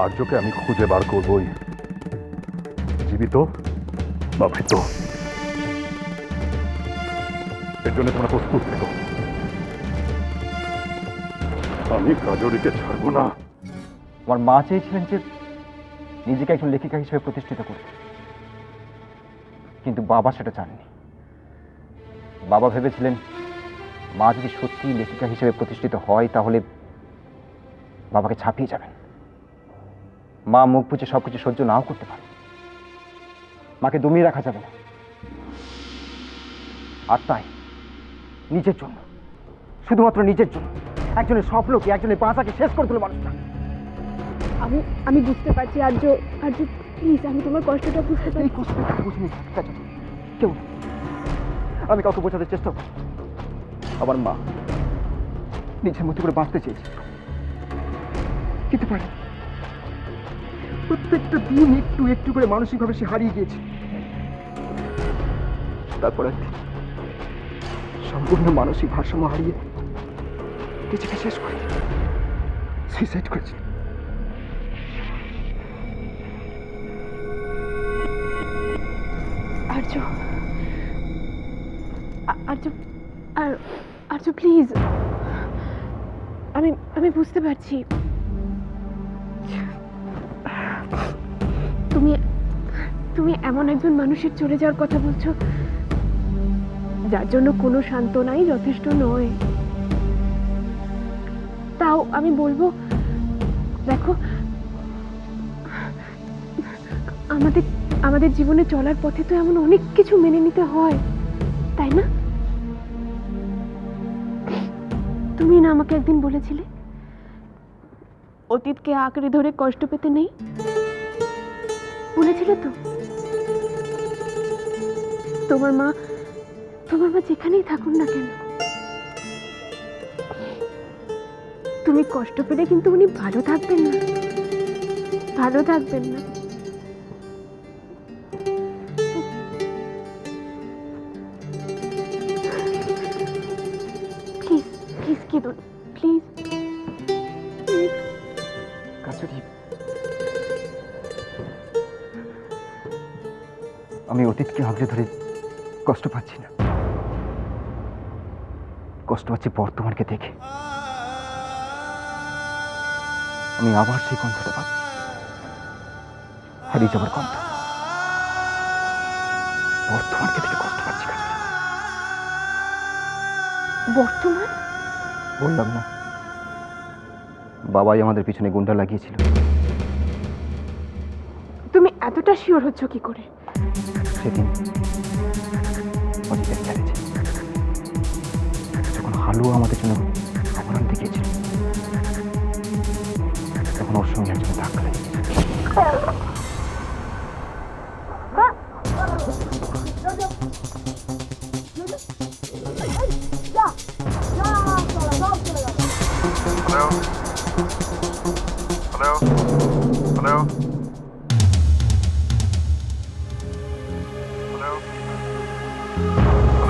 আর্যকে আমি খুঁজে বার করবই। জীবিত বা মৃত এর জন্য তোমরা প্রস্তুত থেকো। আমি কাজরিকে ছাড়বো না। আমার মা চেয়েছিলেন যে নিজেকে একজন লেখিকা হিসেবে প্রতিষ্ঠিত করতে। কিন্তু বাবা সেটা চাননি। বাবা ভেবেছিলেন, মা যদি সত্যি লেখিকা হিসেবে প্রতিষ্ঠিত হয়, তাহলে বাবাকে ছাপিয়ে যাবেন। মা মুখ বুঝে সবকিছু সহ্য নাও করতে পারে। মাকে দমিয়ে রাখা যাবে না। আর তাই নিজের জন্য শুধুমাত্র নিজের জন্য। একজনের স্বপ্নকে একজনের বাঁচাকে শেষ করে তুলে মানুষটা? আমি আমি বুঝতে পারছি আর্য আর্য প্লিজ আমি তোমার কষ্টটা বুঝতে পারছি। কষ্টটা বুঝিনি কেউ। আমি কাউকে বোঝাতে চেষ্টা করি আমার মা নিজের মতো করে বাঁচতে চেয়েছে। কিন্তু পারে প্রত্যেকটা দিন একটু একটু করে মানসিকভাবে সে হারিয়ে গিয়েছে। তারপর একদিন সম্পূর্ণ মানসিক ভারসাম্য হারিয়ে নিজেকে শেষ করে সুইসাইড করেছে আর্য আর্য, আর, আর্য প্লিজ আমি আমি বুঝতে পারছি। তুমি তুমি এমন একজন মানুষের চলে যাওয়ার কথা বলছো, যার জন্য কোনো সান্ত্বনাই যথেষ্ট নয়। তাও আমি বলব, দেখো, আমাদের আমাদের জীবনে চলার পথে তো এমন অনেক কিছু মেনে নিতে হয়, তাই না? তুমি না আমাকে একদিন বলেছিলে, অতীতকে আঁকড়ে ধরে কষ্ট পেতে নেই? বলেছিলে তো। তোমার মা তোমার মা যেখানেই থাকুন না কেন। তুমি কষ্ট পেলে কিন্তু উনি ভালো থাকবেন না। ভালো থাকবেন না। আঁকড়ে ধরে কষ্ট পাচ্ছি না। কষ্ট পাচ্ছি বর্তমানকে দেখে। আমি আবার সেই কণ্ঠটা পাচ্ছি। হারিয়ে যাবার কণ্ঠ। বর্তমানকে দেখে কষ্ট পাচ্ছি বর্তমান? বললাম না। বাবাই আমাদের পিছনে গুন্ডা লাগিয়েছিল। তুমি এতটা শিওর হচ্ছ কি করে? সেদিন অজিতের গ্যারেজে যখন হালুয়া আমাদের জন্য অপরাধ দেখিয়েছিল তখন ওর সঙ্গে একজন ধাক্কা লেগেছে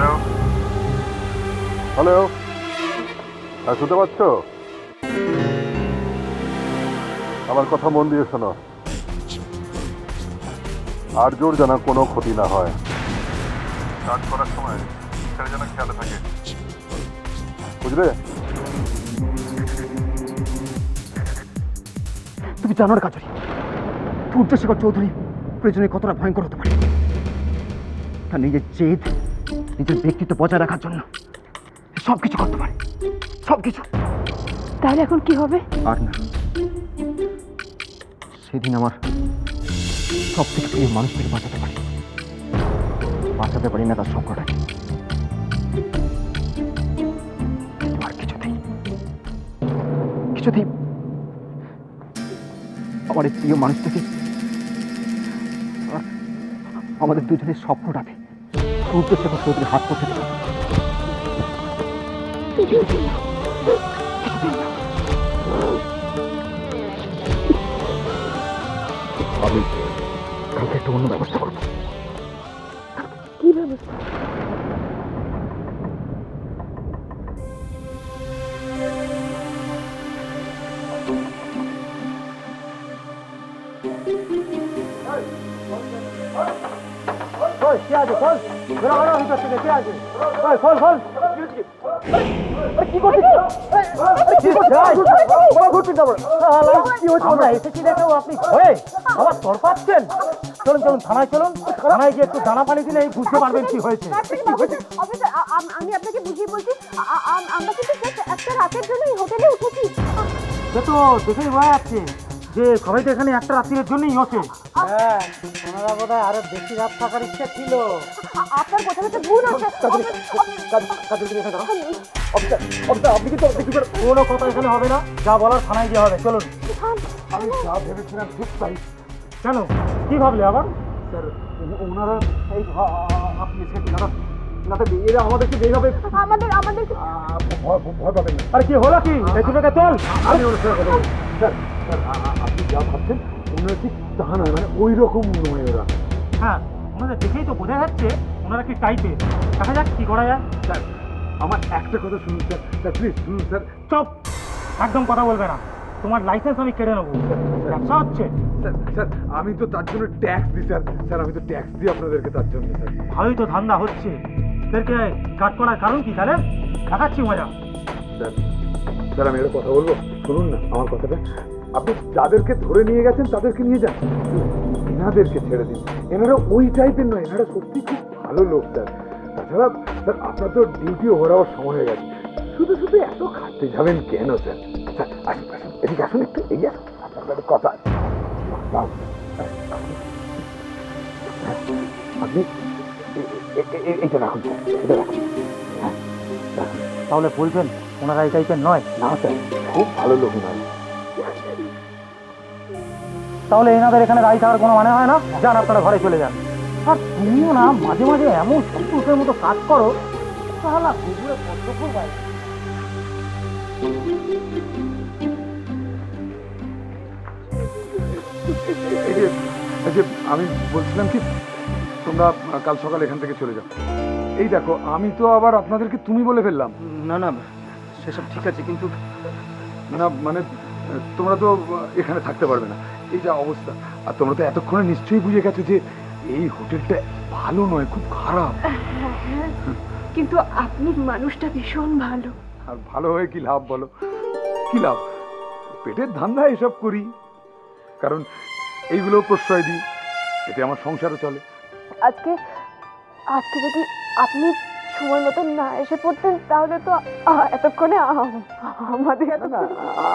হ্যালো। হ্যালো। হ্যাঁ শুনতে পাচ্ছ? আমার কথা মন দিয়ে শোনো। জোর যেন কোনো ক্ষতি না হয়। কাজ করার সময় ছেলে যেন খেয়ালে থাকে। বুঝলে? তুমি জানো না কাজরি সূর্যশেখর চৌধুরী প্রয়োজনে কতটা ভয়ঙ্কর হতে পারে। তার নিজের জেদ নিজের ব্যক্তিত্ব বজায় রাখার জন্য সব কিছু করতে পারে। সব কিছু তাহলে এখন কি হবে? আর না। সেদিন আমার সব থেকে প্রিয় মানুষটাকে বাঁচাতে পারি। বাঁচাতে পারি না তার কিন্তু আর কিছুতেই কিছুতেই আমার এই প্রিয় মানুষটাকে আমাদের দুজনের স্বপ্নটাকে সূর্যশেখর চৌধুরী হাত করতে। আমি কালকে একটা অন্য ব্যবস্থা করব কি ব্যবস্থা চলুন চলুন থানায় চলুন। থানায় গিয়ে একটু দানা পানি দিলে বুঝতে পারবেন কি হয়েছে। আম- আপনাকে বুঝিয়ে বলছি আমরা কিন্তু একটা রাতের জন্য হোটেলে উঠেছি। সে তো দেখেই বোঝা যাচ্ছে। যে সবাই তো এখানে একটা রাত্রির জন্যই আছে হ্যাঁ ওনারা বোধ হয় আরও বেশি রাত থাকার ইচ্ছা ছিল। আপনার কথা হচ্ছে ভুল হচ্ছে আপনি কি তো কোনো কথা এখানে হবে না। যা বলার থানায় গিয়ে হবে। চলুন। আমি যা ভেবেছিলাম ঠিক তাই। কেন? কি ভাবলে আবার? স্যার ওনারা এই আপনি এসে এরা আমাদেরকে এইভাবে আমাদের আমাদের আ, ভয় ভয় পাবেন। না আরে কি হলো কি? এই দুটোকে তোল। আমি। স্যার স্যার আপনি যা ভাবছেন ওনারা ঠিক তা নয় মানে ওই রকম নয় ওরা। হ্যাঁ ওনাদের দেখেই তো বোঝা যাচ্ছে ওনারা কি টাইপের দেখা যাক কি করা যায়। স্যার আমার একটা কথা শুনুন স্যার। স্যার প্লিজ শুনুন স্যার। চুপ! একদম কথা বলবে না। তোমার লাইসেন্স আমি কেড়ে নেব। ব্যবসা হচ্ছে। স্যার স্যার আমি তো তার জন্য ট্যাক্স দিই স্যার। স্যার আমি তো ট্যাক্স দিই আপনাদেরকে তার জন্য স্যার। ভালোই তো ধান্দা হচ্ছে। এদেরকে কাট করার কারণ কি, তাহলে? দেখাচ্ছি মজা। স্যার স্যার, আমি একটা কথা বলব? শুনুন না, আমার কথাটা। আপনি যাদেরকে ধরে নিয়ে গেছেন, তাদেরকে নিয়ে যান। এনাদেরকে ছেড়ে দিন। এনারা ওই টাইপের নয়, এনারা সত্যি খুব ভালো লোক, স্যার। তাছাড়া, স্যার, আপনার তো ডিউটি ওভার হওয়ার সময় হয়ে গেছে। শুধু শুধু এত খাটতে যাবেন কেন, স্যার? স্যার, আসুন আসুন, এদিকে আসুন, একটু এগিয়ে আসুন। আপনার একটা কথা আছে। আপনি রাখুন স্যার এটা রাখুন। হ্যাঁ রাখুন। তাহলে বলবেন ওনারা এই টাইপের নয়? না স্যার খুব ভালো লোক নয় তাহলে এনাদের এখানে দাঁড়িয়ে থাকার কোনো মানে হয় না? যান আপনারা ঘরে চলে যান। আর তুমিও না মাঝে মাঝে এমন সন্তোষের মতো কাজ করো তাহলে কুকুরে এই যে আমি বলছিলাম কি তোমরা কাল সকালে এখান থেকে চলে যাও। এই দেখো আমি তো আবার আপনাদেরকে তুমি বলে ফেললাম। না না সেসব ঠিক আছে কিন্তু না মানে তোমরা তো এখানে থাকতে পারবে না। এই যা অবস্থা। আর তোমরা তো এতক্ষণে নিশ্চয়ই বুঝে গেছো যে এই হোটেলটা ভালো নয় খুব খারাপ। কিন্তু আপনি মানুষটা ভীষণ ভালো। আর ভালো হয়ে কি লাভ বলো? কি লাভ? পেটের ধান্দা এসব করি। কারণ এইগুলো প্রশ্রয় দিই। এতে আমার সংসারও চলে। আজকে আজকে যদি আপনি সময় মতো না এসে পড়তেন তাহলে তো এতক্ষণে আমাদের না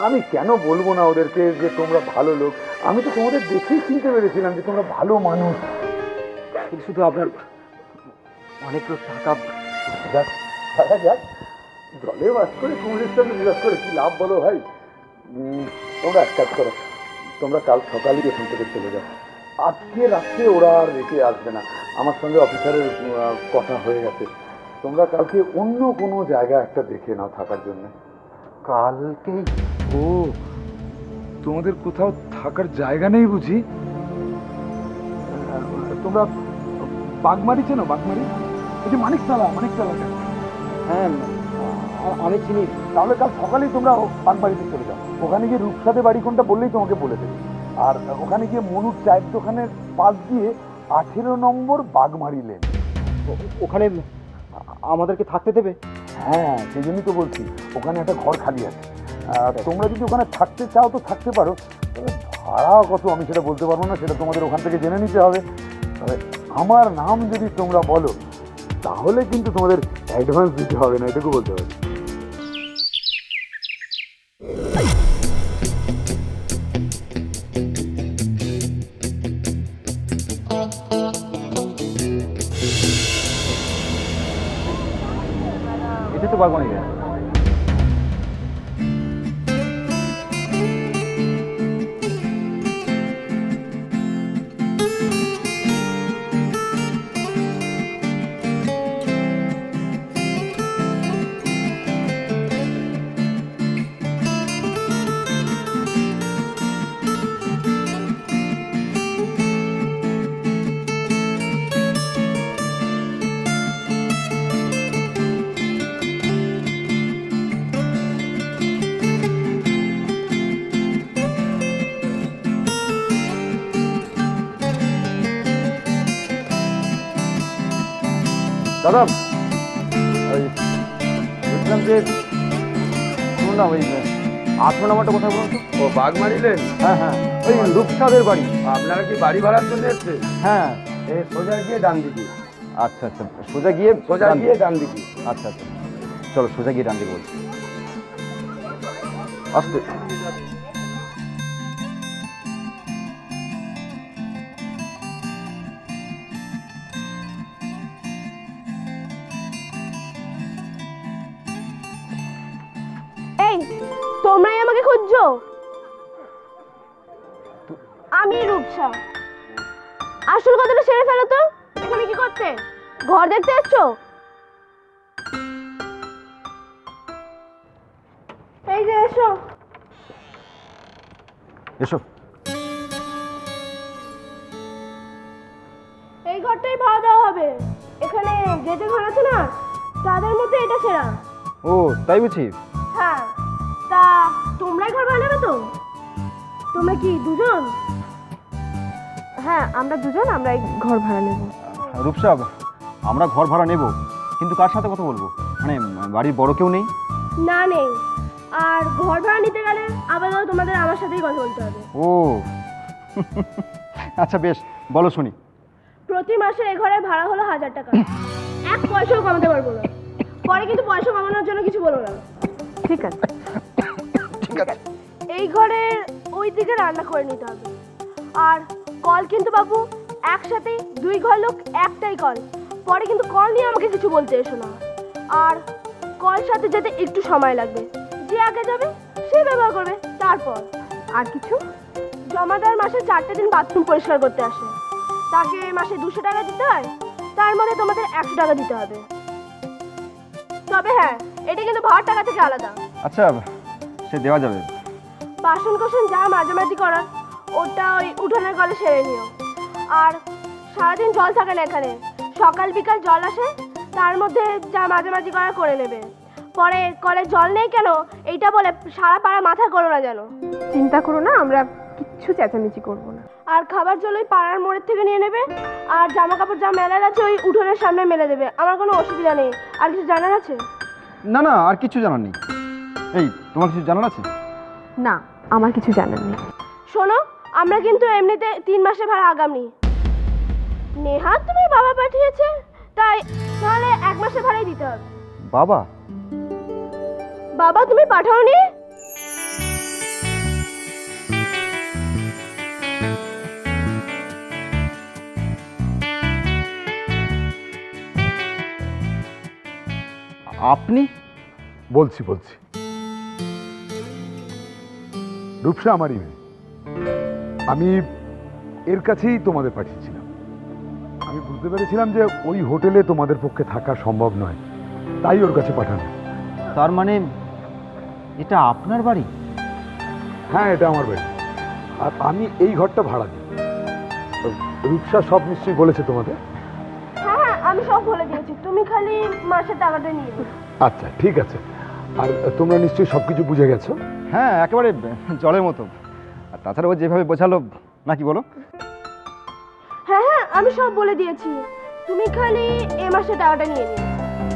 আমি কেন বলব না ওদেরকে যে তোমরা ভালো লোক? আমি তো তোমাদের দেখেই চিনতে পেরেছিলাম যে তোমরা ভালো মানুষ। শুধু আপনার অনেকগুলো টাকা যাক দেখা যাক। জলে বাস করে কুমিরের সাথে বিরাজ করে কি লাভ বলো ভাই? তোমরা এক কাজ করো তোমরা কাল সকালেই এখান থেকে চলে যাও। আজকে রাত্রে ওরা আর রেখে আসবে না। আমার সঙ্গে অফিসারের কথা হয়ে গেছে। তোমরা কালকে অন্য কোনো জায়গা একটা দেখে নাও থাকার জন্য। কালকে? ও তোমাদের কোথাও থাকার জায়গা নেই বুঝি? তোমরা বাগমারি চেনো? বাগমারি? এই যে মানিকতলা মানিকতলাটা হ্যাঁ আমি চিনি। তাহলে কাল সকালেই তোমরা বাগবাড়িতে চলে যাও। ওখানে গিয়ে রূপসাদে বাড়ি কোনটা বললেই তোমাকে বলে দেবে। আর ওখানে গিয়ে মনুর চায়ের দোকানের পাশ দিয়ে আঠেরো নম্বর বাগমারি লেন ওখানে আমাদেরকে থাকতে দেবে? হ্যাঁ সেই জন্যই তো বলছি ওখানে একটা ঘর খালি আছে। আর তোমরা যদি ওখানে থাকতে চাও তো থাকতে পারো তবে ভাড়া কত আমি সেটা বলতে পারব না সেটা তোমাদের ওখান থেকে জেনে নিতে হবে। তবে আমার নাম যদি তোমরা বলো তাহলে কিন্তু তোমাদের অ্যাডভান্স দিতে হবে না এটুকু বলতে পারি এটা তো বাগবানি দাদা ওই বলছিলাম যে শুনুন না ওই আঠেরো নাম্বারটা কোথায় বলুন তো? ও বাঘ মারিলেন হ্যাঁ হ্যাঁ ওই রূপসাদের বাড়ি। আপনারা কি বাড়ি ভাড়ার জন্য এসছে হ্যাঁ। এ সোজা গিয়ে ডান দিকে। আচ্ছা আচ্ছা সোজা গিয়ে সোজা গিয়ে ডান দিকে। আচ্ছা আচ্ছা। চলো সোজা গিয়ে ডান দিকে বলছি। আসতে। এই তোমরাই আমাকে খুঁজছো? আমি রূপসা। আসল কথাটা সেরে ফেলো তো। এখানে কি করতে? ঘর দেখতে এসছো? এই যে এসো। এসো। এই ঘরটাই ভাড়া দেওয়া হবে। এখানে যে যে ঘর আছে না তাদের মধ্যে এটা সেরা। ও তাই বুঝি? তোমরাই ঘর ভাড়া নেবে তো? তোমরা কি দুজন? হ্যাঁ আমরা দুজন আমরা এই ঘর ভাড়া নেব। রূপসাব আমরা ঘর ভাড়া নেব কিন্তু কার সাথে কথা বলব? মানে বাড়ির বড় কেউ নেই? না নেই। আর ঘর ভাড়া নিতে গেলে আপাতত তোমাদের আমার সাথেই কথা বলতে হবে। ও। আচ্ছা বেশ বলো শুনি। প্রতি মাসে এই ঘরের ভাড়া হলো হাজার টাকা। এক পয়সাও কমাতে পারব না। পরে কিন্তু পয়সা কমানোর জন্য কিছু বলো না। ঠিক আছে। ঠিক আছে। এই ঘরের ওই দিকে রান্না করে নিতে হবে। আর কল কিন্তু বাবু একসাথে দুই ঘর লোক একটাই কল পরে কিন্তু কল নিয়ে আমাকে কিছু বলতে এসো না। আর কল সাথে যেতে একটু সময় লাগবে। যে আগে যাবে সে ব্যবহার করবে। তারপর আর কিছু? জমাদার মাসে চারটে দিন বাথরুম পরিষ্কার করতে আসে। তাকে মাসে দুশো টাকা দিতে হয়? তার মধ্যে তোমাদের একশো টাকা দিতে হবে। তবে হ্যাঁ এটা কিন্তু ভাড়ার টাকা থেকে আলাদা। আচ্ছা সে দেওয়া যাবে। বাসন কোসন যা মাঝামাঝি করার ওটা ওই উঠোনের কলে সেরে নিও। আর সারাদিন জল থাকে না এখানে। সকাল বিকাল জল আসে তার মধ্যে যা মাঝামাঝি করার করে নেবে। পরে কলে জল নেই কেন এইটা বলে সারা পাড়া মাথা করো না যেন। চিন্তা করো না আমরা কিচ্ছু চেঁচামেচি করব না। আর খাবার জল ওই পাড়ার মোড়ের থেকে নিয়ে নেবে আর জামা কাপড় যা মেলার আছে ওই উঠোনের সামনে মেলে দেবে। আমার কোনো অসুবিধা নেই। আর কিছু জানার আছে? না না আর কিছু জানার নেই। এই তোমার কিছু জানার আছে? না আমার কিছু জানার নেই। শোনো আমরা কিন্তু এমনিতে তিন মাসের ভাড়া আগামী নেহা তুমি বাবা পাঠিয়েছে তাই তাহলে এক মাসের ভাড়াই দিতে হবে। বাবা? বাবা তুমি পাঠাওনি? আপনি? বলছি বলছি। রূপসা আমারই মেয়ে। আমি এর কাছেই তোমাদের পাঠিয়েছিলাম। আমি বুঝতে পেরেছিলাম যে ওই হোটেলে তোমাদের পক্ষে থাকা সম্ভব নয়। তাই ওর কাছে পাঠানো তার মানে এটা আপনার বাড়ি? হ্যাঁ এটা আমার বাড়ি। আর আমি এই ঘরটা ভাড়া দিই। রূপসা সব নিশ্চয়ই বলেছে তোমাদের? হ্যাঁ হ্যাঁ আমি সব বলে দিয়েছি। তুমি খালি মাসের টাকাটা নিয়ে আচ্ছা ঠিক আছে। আর তোমরা নিশ্চয়ই সব কিছু বুঝে গেছো? হ্যাঁ একেবারে জলের মতো। আর তাছাড়া ও যেভাবে বোঝালো নাকি বলো? হ্যাঁ হ্যাঁ আমি সব বলে দিয়েছি। তুমি খালি এ মাসে টাকাটা নিয়ে নিও।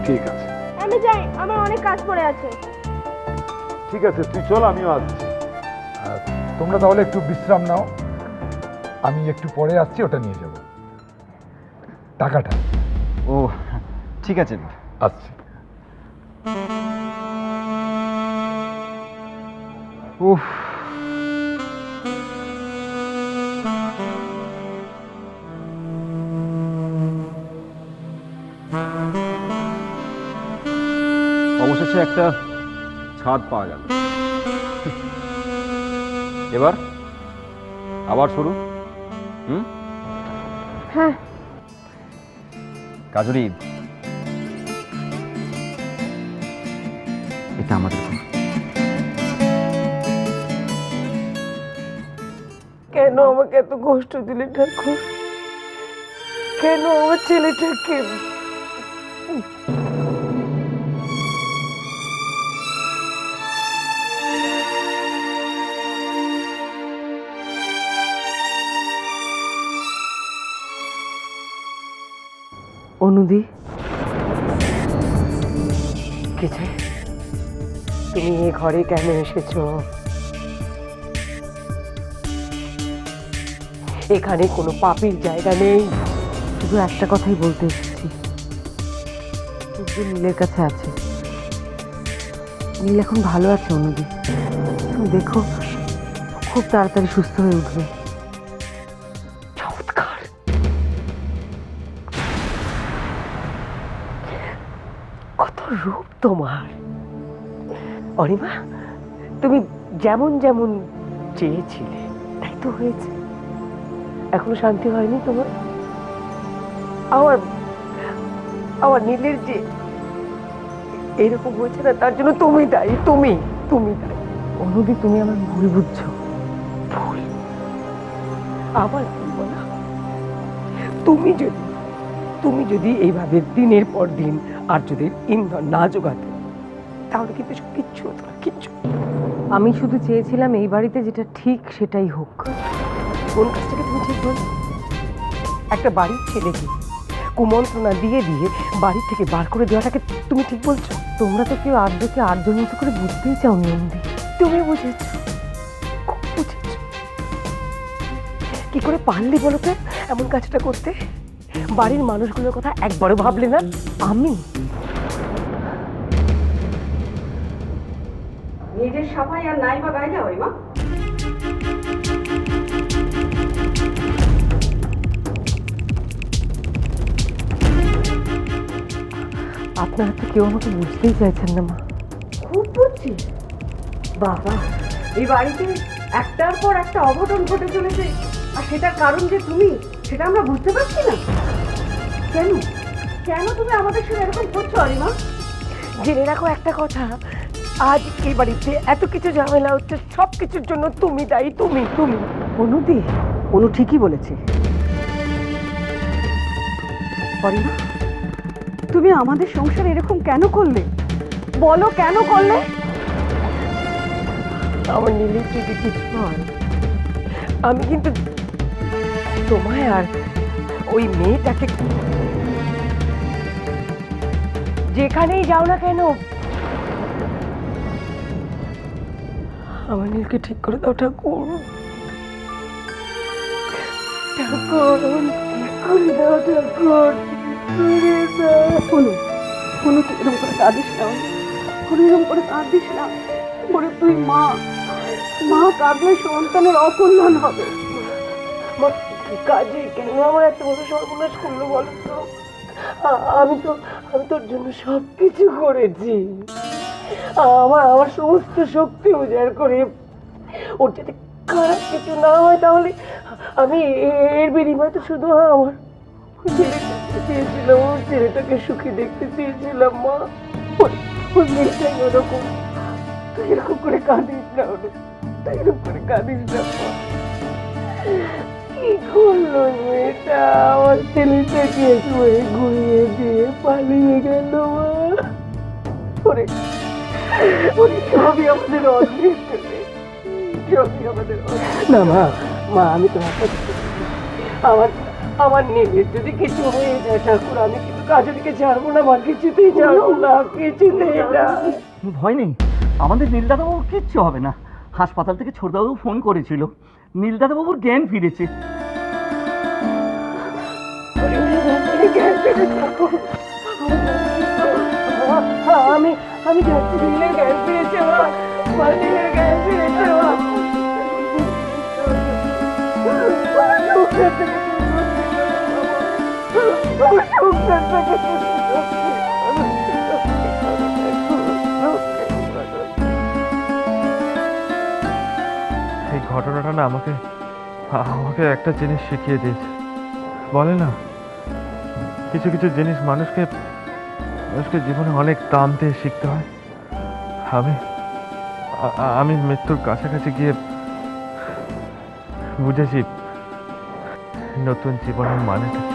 ঠিক আছে। আমি যাই আমার অনেক কাজ পড়ে আছে। ঠিক আছে তুই চল আমিও আসছি। তোমরা তাহলে একটু বিশ্রাম নাও। আমি একটু পরে আসছি ওটা নিয়ে যাব। টাকাটা। ও ঠিক আছে। আসছি। উফ। অবশেষে একটা ছাদ পাওয়া গেল। এবার আবার শুরু। হুম? হ্যাঁ। কাজুরি এটা আমাদের আমাকে এত কষ্ট দিলে ঠাকুর। কেন আমার ছেলেটাকে অনুদি ডেকেছে তুমি এ ঘরে কেন এসেছ? এখানে কোনো পাপির জায়গা নেই। শুধু একটা কথাই বলতে এসেছি। সূর্য নীলের কাছে আছে। নীল এখন ভালো আছে অনুদি। তুমি দেখো খুব তাড়াতাড়ি সুস্থ হয়ে উঠবে। চমৎকার! কত রূপ তোমার। অনিমা তুমি যেমন যেমন চেয়েছিলে, তাই তো হয়েছে। এখনও শান্তি হয়নি তোমার? আমার আমার নীলের যে এরকম হয়েছে না, তার জন্য তুমি দায়ী, তুমি তুমি দায়ী। অনুদি, তুমি আমার ভুল বুঝছ। ভুল। আবার না। তুমি যদি তুমি যদি এইভাবে দিনের পর দিন আর যদি ইন্ধন না জোগাতে, তাহলে কিন্তু সব কিচ্ছু হতো না, কিচ্ছু। আমি শুধু চেয়েছিলাম এই বাড়িতে যেটা ঠিক সেটাই হোক। কোন কাজটাকে তুমি ঠিক বল একটা বাড়ির ছেলেকে কুমন্ত্রণা দিয়ে দিয়ে বাড়ি থেকে বার করে দেওয়াটাকে তুমি ঠিক বলছো? তোমরা তো কেউ আর্যকে আর্যর মতো করে বুঝতেই চাও নন্দী তুমি বুঝেছ বুঝেছ। কি করে পারলি বলো তো এমন কাজটা করতে? বাড়ির মানুষগুলোর কথা একবারও ভাবলে না আমি? নিজের সাফাই আর নাই বা গাইলে হয় মা। আপনারা তো কেউ আমাকে বুঝতেই চাইছেন না মা। খুব বুঝছি। বাবা এই বাড়িতে একটার পর একটা অঘটন ঘটে চলেছে আর সেটার কারণ যে তুমি সেটা আমরা বুঝতে পারছি না। কেন? কেন তুমি আমাদের সাথে এরকম করছ অরিমা জেনে রাখো একটা কথা আজ এই বাড়িতে এত কিছু ঝামেলা হচ্ছে সব কিছুর জন্য তুমি দায়ী তুমি তুমি। অনুদি অনু ঠিকই বলেছে। অরিমা তুমি আমাদের সংসার এরকম কেন করলে? বলো কেন করলে? আমার নীলের যদি কিছু হয়। আমি কিন্তু তোমায় আর ওই মেয়েটাকে যেখানেই যাও না কেন, আমার নীলকে ঠিক করে দাও, ঠাকুর। ঠাকুর ঠিক করে দাও, ঠাকুর। দাও কোনো তুই করে কাঁদিস না। তুই মা মা কাঁদলে সন্তানের অকল্যাণ হবে। কাজে, কেন আমার এত বড় সর্বনাশ করল বলো তো? আমি তো, আমি তোর জন্য সব কিছু করেছি। আমার আমার সমস্ত শক্তি উজাড় করে। ওর যাতে খারাপ কিছু না হয় তাহলে আমি এর বিনিময়ে তো শুধু আমার চেয়েছিলাম ওর ছেলেটাকে সুখী দেখতে চেয়েছিলাম, মা। ওই- মেয়েটাই ওরকম। তুই এরকম করে কাঁদিস না, ওর। তুই এরকম করে কাঁদিস না কি করল মেয়েটা? আমার ছেলেটাকে শুয়ে ঘুরিয়ে দিয়ে পালিয়ে গেল, মা। ওরে ওরে, সবই আমাদের অদৃষ্ট। সবই আমাদের। না, মা মা, আমি তোমার আমার আমার নিজের যদি কিছু হয়ে যায় ঠাকুর আমি কিন্তু কাজলকে ছাড়বো না মা কিছুতেই ছাড়বো না কিছুতেই না। ভয় নেই আমাদের নীলদাদাবাবুর কিচ্ছু হবে না। হাসপাতাল থেকে ছোটদাবাবু ফোন করেছিল। নীলদাদাবাবুর জ্ঞান ফিরেছে। আমি আমি যাচ্ছি নীলের জ্ঞান ফিরেছে মা নীলের জ্ঞান ফিরেছে মা। এই ঘটনাটা না আমাকে আমাকে একটা জিনিস শিখিয়ে দিয়েছে বলে না, কিছু কিছু জিনিস মানুষকে মানুষকে জীবনে অনেক দাম দিয়ে শিখতে হয় আমি আমি মৃত্যুর কাছাকাছি গিয়ে বুঝেছি, নতুন জীবনের মানেটা।